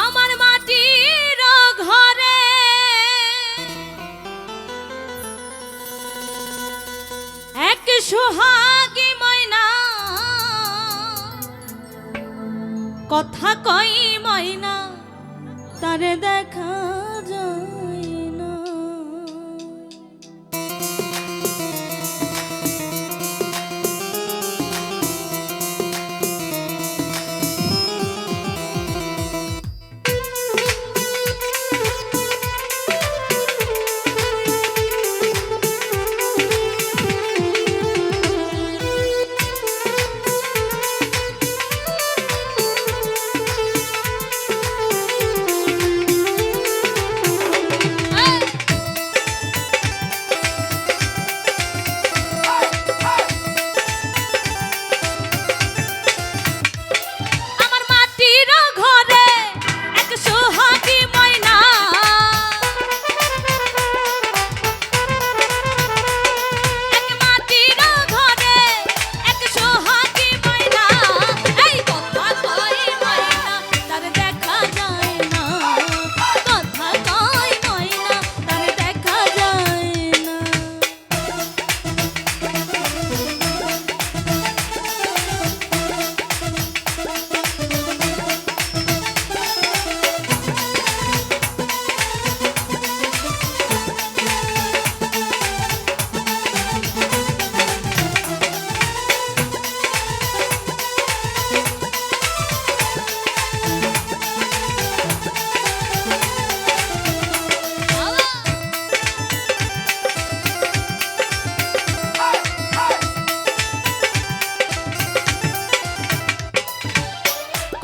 আমার মাটির ঘরে। এক সোহাগী ময়না কথা কই ময়না তারে দেখা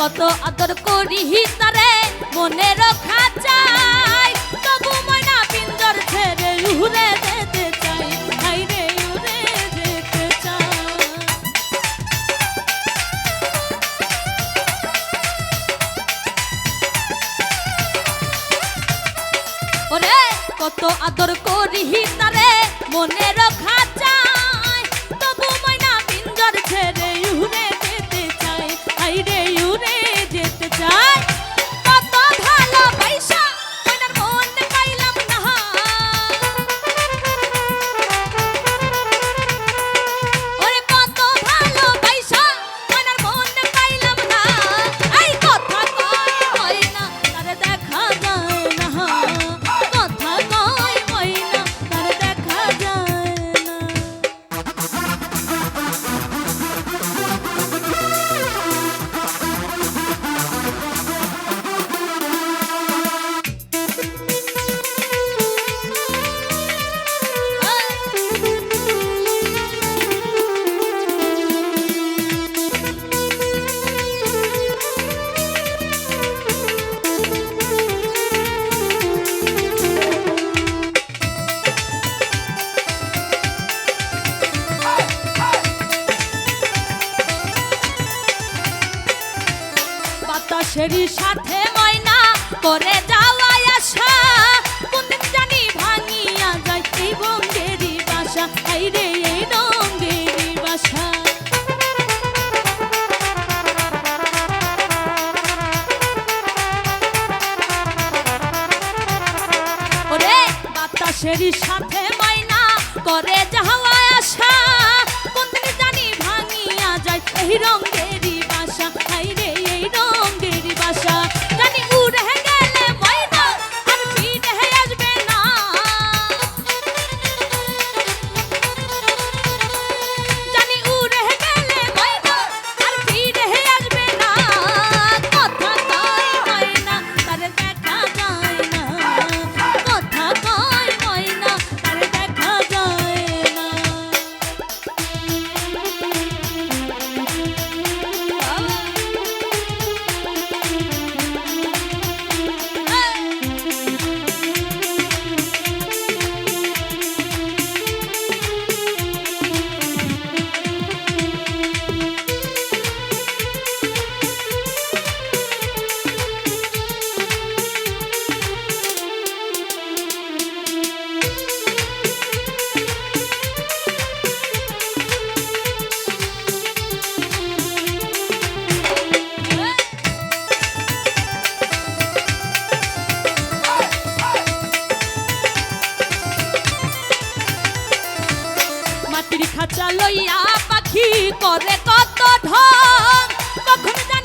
কত আদর করি তারে, মনে রখা চাই। তবু ময়না পিঞ্জর ছেড়ে উড়ে যেতে চাই। রে কত আদর করি তারে, মনে রখা যেতে চাই বাতাসেরই সাথে ময়না করে যাওয়া আসা কোনদিন জানি ভাঙিয়া যায় এই বঙ্গেরই বাসা। এই রে, এই রঙ্গেরই বাসা। ওরে, বাতাসেরই সাথে ময়না করে যাওয়া আসা কোনদিন জানি ভাঙিয়া যায় এই রঙ্গেরই বাসা। হাই রে লইয়া পাখি করে কত ঢং। কখন